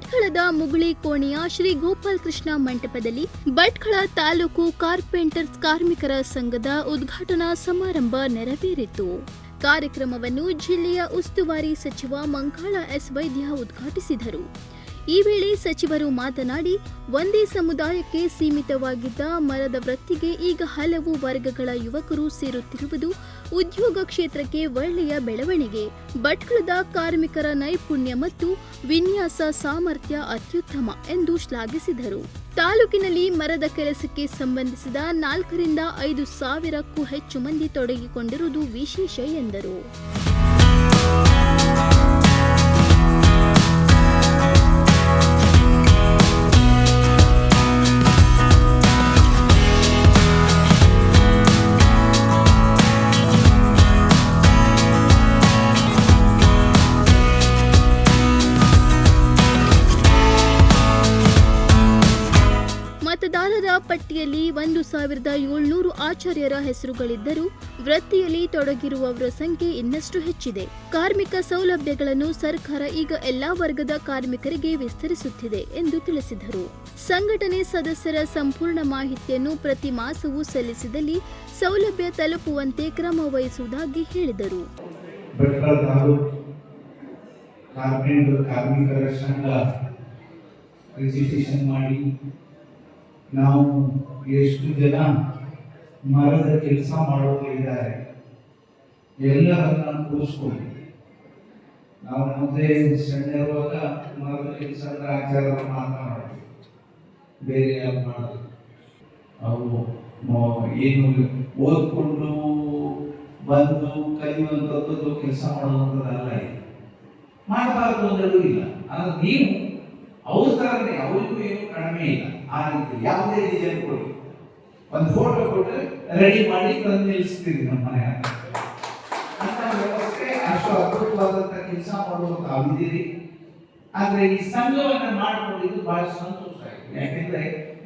ಭಟ್ಕಳದ ಮುಗುಳಿ ಕೋಣೆಯ ಶ್ರೀ ಗೋಪಾಲ್ ಕೃಷ್ಣ ಮಂಟಪದಲ್ಲಿ ಭಟ್ಕಳ ತಾಲೂಕು ಕಾರ್ಪೆಂಟರ್ಸ್ ಕಾರ್ಮಿಕರ ಸಂಘದ ಉದ್ಘಾಟನಾ ಸಮಾರಂಭ ನೆರವೇರಿತು. ಕಾರ್ಯಕ್ರಮವನ್ನು ಜಿಲ್ಲೆಯ ಉಸ್ತುವಾರಿ ಸಚಿವ ಮಂಕಾಳ ಎಸ್ ವೈದ್ಯ ಉದ್ಘಾಟಿಸಿದರು. ಈ ವೇಳೆ ಸಚಿವರು ಮಾತನಾಡಿ, ಒಂದೇ ಸಮುದಾಯಕ್ಕೆ ಸೀಮಿತವಾಗಿದ್ದ ಮರದ ವೃತ್ತಿಗೆ ಈಗ ಹಲವು ವರ್ಗಗಳ ಯುವಕರು ಸೇರುತ್ತಿರುವುದು ಉದ್ಯೋಗ ಕ್ಷೇತ್ರಕ್ಕೆ ಒಳ್ಳೆಯ ಬೆಳವಣಿಗೆ. ಭಟ್ಕಳದ ಕಾರ್ಮಿಕರ ನೈಪುಣ್ಯ ಮತ್ತು ವಿನ್ಯಾಸ ಸಾಮರ್ಥ್ಯ ಅತ್ಯುತ್ತಮ ಎಂದು ಶ್ಲಾಘಿಸಿದರು. ತಾಲೂಕಿನಲ್ಲಿ ಮರದ ಕೆಲಸಕ್ಕೆ ಸಂಬಂಧಿಸಿದ ನಾಲ್ಕರಿಂದ ಐದು ಸಾವಿರಕ್ಕೂ ಹೆಚ್ಚು ಮಂದಿ ತೊಡಗಿಕೊಂಡಿರುವುದು ವಿಶೇಷ ಎಂದರು. Bye. ಪಟ್ಟಿಯಲ್ಲಿ ಒಂದು ಸಾವಿರದ ಏಳ್ನೂರು ಆಚಾರ್ಯರ ಹೆಸರುಗಳಿದ್ದರೂ ವೃತ್ತಿಯಲ್ಲಿ ತೊಡಗಿರುವವರ ಸಂಖ್ಯೆ ಇನ್ನಷ್ಟು ಹೆಚ್ಚಿದೆ. ಕಾರ್ಮಿಕ ಸೌಲಭ್ಯಗಳನ್ನು ಸರ್ಕಾರ ಈಗ ಎಲ್ಲಾ ವರ್ಗದ ಕಾರ್ಮಿಕರಿಗೆ ವಿಸ್ತರಿಸುತ್ತಿದೆ ಎಂದು ತಿಳಿಸಿದರು. ಸಂಘಟನೆ ಸದಸ್ಯರ ಸಂಪೂರ್ಣ ಮಾಹಿತಿಯನ್ನು ಪ್ರತಿ ಮಾಸವೂ ಸಲ್ಲಿಸಿದಲ್ಲಿ ಸೌಲಭ್ಯ ತಲುಪುವಂತೆ ಕ್ರಮ ವಹಿಸುವುದಾಗಿ ಹೇಳಿದರು. ಕಾರ್ಮಿಕರ ಸಂಘ ರಿಜಿಸ್ಟ್ರೇಷನ್ ಮಾಡಿ ನಾವು ಎಷ್ಟು ಜನ ಮರದ ಕೆಲಸ ಮಾಡೋ ಇದ್ದಾರೆ ಎಲ್ಲರನ್ನ ಕೂರಿಸ್ಕೊಂಡು ನಾವು ಮೊದಲೇ ಸಣ್ಣ ಇರುವಾಗ ಮರದ ಕೆಲಸ ಅಂದ್ರೆ ಆಚಾರ ಮಾತಾಡೋದು ಮಾಡೋದು ಬೇರೆ ಯಾರು ಮಾಡೋದು. ಅವು ಏನು ಓದ್ಕೊಂಡು ಬಂದು ಕಲಿಯುವಂಥದ್ದು ಕೆಲಸ ಮಾಡುವಂಥದ್ದಲ್ಲ ಇದು. ಮಾಡಬಾರ್ದು ಅನ್ನೋದು ಇಲ್ಲ. ಆದ್ರೆ ನೀವು, ಅವ್ರ ಅವರಿಗೂ ಏನು ಕಡಿಮೆ ಇಲ್ಲ. ಆ ರೀತಿ ಯಾವುದೇ ಡಿಸೈನ್ ಕೊಡಿ. ಒಂದು ಫೋಟೋ ಕೊಟ್ಟರೆ ರೆಡಿ ಮಾಡಿ ತಂದು ನಿಲ್ಲಿಸ್ತೀವಿ ನಮ್ಮ ಮನೆ ವ್ಯವಸ್ಥೆ ಅಷ್ಟು ಅದ್ಭುತವಾದಂಥ ಕೆಲಸ ಮಾಡುವಂತ ಆಗಿದ್ದೀರಿ ಆದ್ರೆ ಈ ಸಂಘವನ್ನು ಮಾಡಿಕೊಂಡಿದ್ದು ಬಹಳ ಸಂತೋಷ ಆಯ್ತು ಯಾಕೆಂದ್ರೆ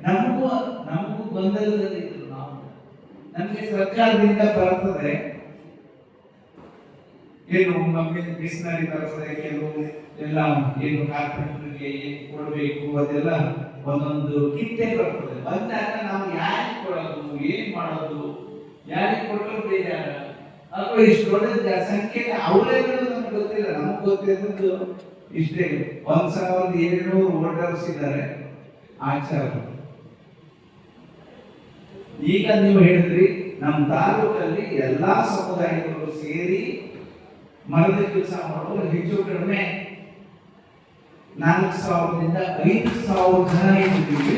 ನಮಗೂ ನಮಗೂ ಗೊಂದಲದಲ್ಲಿದ್ರು ನಾವು. ನಮಗೆ ಸರ್ಕಾರದಿಂದ ಬರ್ತದೆ. ಏನು ನಮಗೆ ಮಿಷನರಿ ಬರ್ತದೆ ಕೆಲವು ಎಲ್ಲ ಏನು ಕಾರ್ಪೆಂಟರ್ಗೆ ಏನು ಕೊಡಬೇಕು, ಅದೆಲ್ಲ ಒಂದೊಂದು ಕಿತ್ತೆ ಬರ್ತದೆ ಬಂದಾಗ ನಾವು ಯಾರಿಗೆ ಕೊಡೋದು, ಏನು ಮಾಡೋದು? ಯಾರಿಗೆ ಕೊಟ್ಟರು ಬೇಜಾರ. ಅಥವಾ ಇಷ್ಟು ದೊಡ್ಡ ಸಂಖ್ಯೆ ಅವರೇ ನಮ್ಗೆ ಗೊತ್ತಿಲ್ಲ. ನಮಗೆ ಗೊತ್ತಿರೋದು ಇಷ್ಟೇ. ಒಂದ್ ಸಾವಿರದ ಏಳ್ನೂರು ವೋಟರ್ಸ್ ಇದ್ದಾರೆ ಆಚಾರ ಈಗ ನೀವು ಹೇಳಿದ್ರಿ ನಮ್ಮ ತಾಲೂಕಲ್ಲಿ ಎಲ್ಲಾ ಸಮುದಾಯದವರು ಸೇರಿ ಮರದ ಕೆಲಸ ಮಾಡುವಾಗ ಹೆಚ್ಚು ಕಡಿಮೆ ನಾಲ್ಕು ಸಾವಿರದಿಂದ ಐದು ಸಾವಿರ ಜನ ಇದ್ದೀವಿ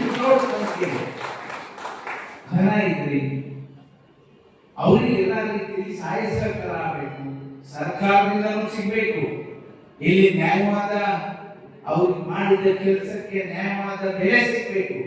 ಜನ ಇದ್ರಿ. ಅವರಿಗೆ ಎಲ್ಲ ರೀತಿಯಲ್ಲಿ ಸಹಾಯ ಸಹಕಾರ ಆಗಬೇಕು ಸರ್ಕಾರದಿಂದಲೂ ಸಿಗಬೇಕು. ಇಲ್ಲಿ ನ್ಯಾಯವಾದ ಅವ್ರಿಗೆ ಮಾಡಿದ ಕೆಲಸಕ್ಕೆ ನ್ಯಾಯವಾದ ಬೆಲೆ ಸಿಗಬೇಕು.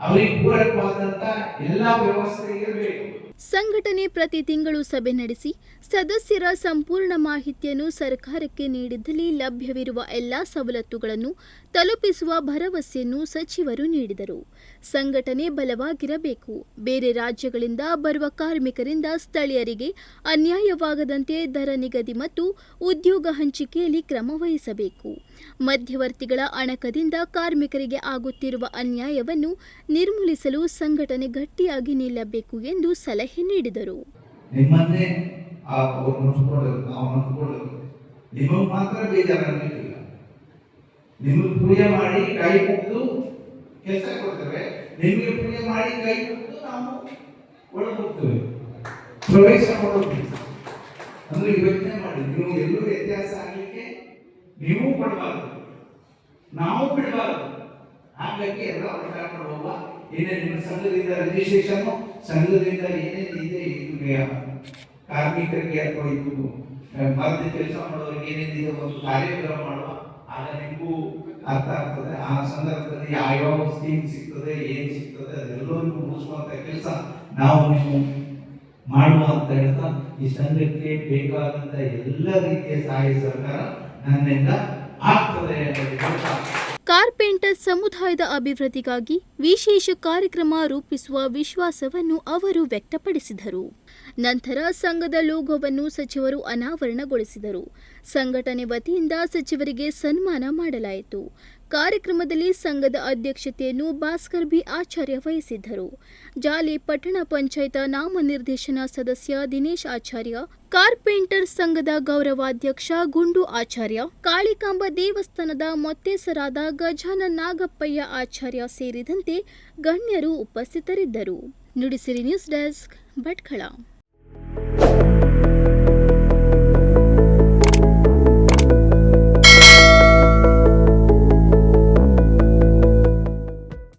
ಅವರಿಗೆ ಪೂರಕವಾದಂತ ಎಲ್ಲಾ ವ್ಯವಸ್ಥೆ ಇರಬೇಕು. ಸಂಘಟನೆ ಪ್ರತಿ ತಿಂಗಳು ಸಭೆ ನಡೆಸಿ ಸದಸ್ಯರ ಸಂಪೂರ್ಣ ಮಾಹಿತಿಯನ್ನು ಸರ್ಕಾರಕ್ಕೆ ನೀಡಿದಲ್ಲಿ ಲಭ್ಯವಿರುವ ಎಲ್ಲಾ ಸವಲತ್ತುಗಳನ್ನು ತಲುಪಿಸುವ ಭರವಸೆಯನ್ನು ಸಚಿವರು ನೀಡಿದರು. ಸಂಘಟನೆ ಬಲವಾಗಿರಬೇಕು. ಬೇರೆ ರಾಜ್ಯಗಳಿಂದ ಬರುವ ಕಾರ್ಮಿಕರಿಂದ ಸ್ಥಳೀಯರಿಗೆ ಅನ್ಯಾಯವಾಗದಂತೆ ದರ ನಿಗದಿ ಮತ್ತು ಉದ್ಯೋಗ ಹಂಚಿಕೆಯಲ್ಲಿ ಕ್ರಮ ವಹಿಸಬೇಕು. ಮಧ್ಯವರ್ತಿಗಳ ಅಣಕದಿಂದ ಕಾರ್ಮಿಕರಿಗೆ ಆಗುತ್ತಿರುವ ಅನ್ಯಾಯವನ್ನು ನಿರ್ಮೂಲಿಸಲು ಸಂಘಟನೆ ಗಟ್ಟಿಯಾಗಿ ನಿಲ್ಲಬೇಕು ಎಂದು ಸಲಹೆ ನೀಡಿದರು. ನಿಮಗೆ ಪೂಜೆ ಮಾಡಿ ಕೈ ಮುಗ್ದು ಕೆಲಸ ಕೊಡ್ತೇವೆ. ನಿಮಗೆ ಪೂಜೆ ಮಾಡಿ ಕೈ ಕೊಟ್ಟು ನಾವು ಒಳಗೆ ಹೋಗ್ತೇವೆ. ಪ್ರವೇಶ ಮಾಡೋದು. ಅಂದ್ರೆ ಯೋಚನೆ ಮಾಡಿ. ನೀವು ಎಲ್ಲರೂ ವ್ಯತ್ಯಾಸ ಆಗಲಿಕ್ಕೆ ನೀವು ಕೊಡಬಾರ್ದು ನಾವು ಬಿಡಬಾರ್ದು. ಹಾಗಾಗಿ ಎಲ್ಲ ಒಟ್ಟಾಗಿ ಮಾಡುವ ಏನೇ ನಿಮ್ಮ ಸಂಘದಿಂದ ರಿಜಿಸ್ಟ್ರೇಷನ್ ಸಂಘದಿಂದ ಏನೇನು ಇದೆ ಇದು ಕಾರ್ಮಿಕರಿಗೆ ಅಥವಾ ಇದು ಮರದ ಕೆಲಸ ಮಾಡೋರಿಗೆ ಏನೇನಿದೆ ಒಂದು ಕಾರ್ಯಕ್ರಮ ಮಾಡುವ. ಆಗ ನಿಮಗೂ ಅರ್ಥ ಆಗ್ತದೆ. ಆ ಸಂದರ್ಭದಲ್ಲಿ ಯಾವ್ಯಾವ ಸ್ಕೀಮ್ ಸಿಗ್ತದೆ, ಏನು ಸಿಗ್ತದೆ ಅದೆಲ್ಲವನ್ನೂ ಮುಗಿಸುವಂಥ ಕೆಲಸ ನಾವು ನೀವು ಮಾಡುವ ಅಂತ ಹೇಳ್ತಾ, ಈ ಸಂಘಕ್ಕೆ ಬೇಕಾದಂತ ಎಲ್ಲ ರೀತಿಯ ಸಹಾಯ ಸರ್ಕಾರ ನನ್ನಿಂದ ಆಗ್ತದೆ ಅಂತ ಹೇಳ್ತಾ ಕಾರ್ಪೆಂಟರ್ ಸಮುದಾಯದ ಅಭಿವೃದ್ಧಿಗಾಗಿ ವಿಶೇಷ ಕಾರ್ಯಕ್ರಮ ರೂಪಿಸುವ ವಿಶ್ವಾಸವನ್ನು ಅವರು ವ್ಯಕ್ತಪಡಿಸಿದರು. ನಂತರ ಸಂಘದ ಲೋಗೋವನ್ನು ಸಚಿವರು ಅನಾವರಣಗೊಳಿಸಿದರು. ಸಂಘಟನೆ ವತಿಯಿಂದ ಸಚಿವರಿಗೆ ಸನ್ಮಾನ ಮಾಡಲಾಯಿತು. ಕಾರ್ಯಕ್ರಮದಲ್ಲಿ ಸಂಘದ ಅಧ್ಯಕ್ಷತೆಯನ್ನು ಭಾಸ್ಕರ್ ಬಿ ಆಚಾರ್ಯ ವಹಿಸಿದ್ದರು. ಜಾಲಿ ಪಟ್ಟಣ ಪಂಚಾಯತ ನಾಮನಿರ್ದೇಶನ ಸದಸ್ಯ ದಿನೇಶ್ ಆಚಾರ್ಯ, ಕಾರ್ಪೆಂಟರ್ ಸಂಘದ ಗೌರವಾಧ್ಯಕ್ಷ ಗುಂಡು ಆಚಾರ್ಯ, ಕಾಳಿಕಾಂಬ ದೇವಸ್ಥಾನದ ಮೊತ್ತೇಸರಾದ ಗಜಾನ ನಾಗಪ್ಪಯ್ಯ ಆಚಾರ್ಯ ಸೇರಿದಂತೆ ಗಣ್ಯರು ಉಪಸ್ಥಿತರಿದ್ದರು. Nudisiri news desk Bhatkal.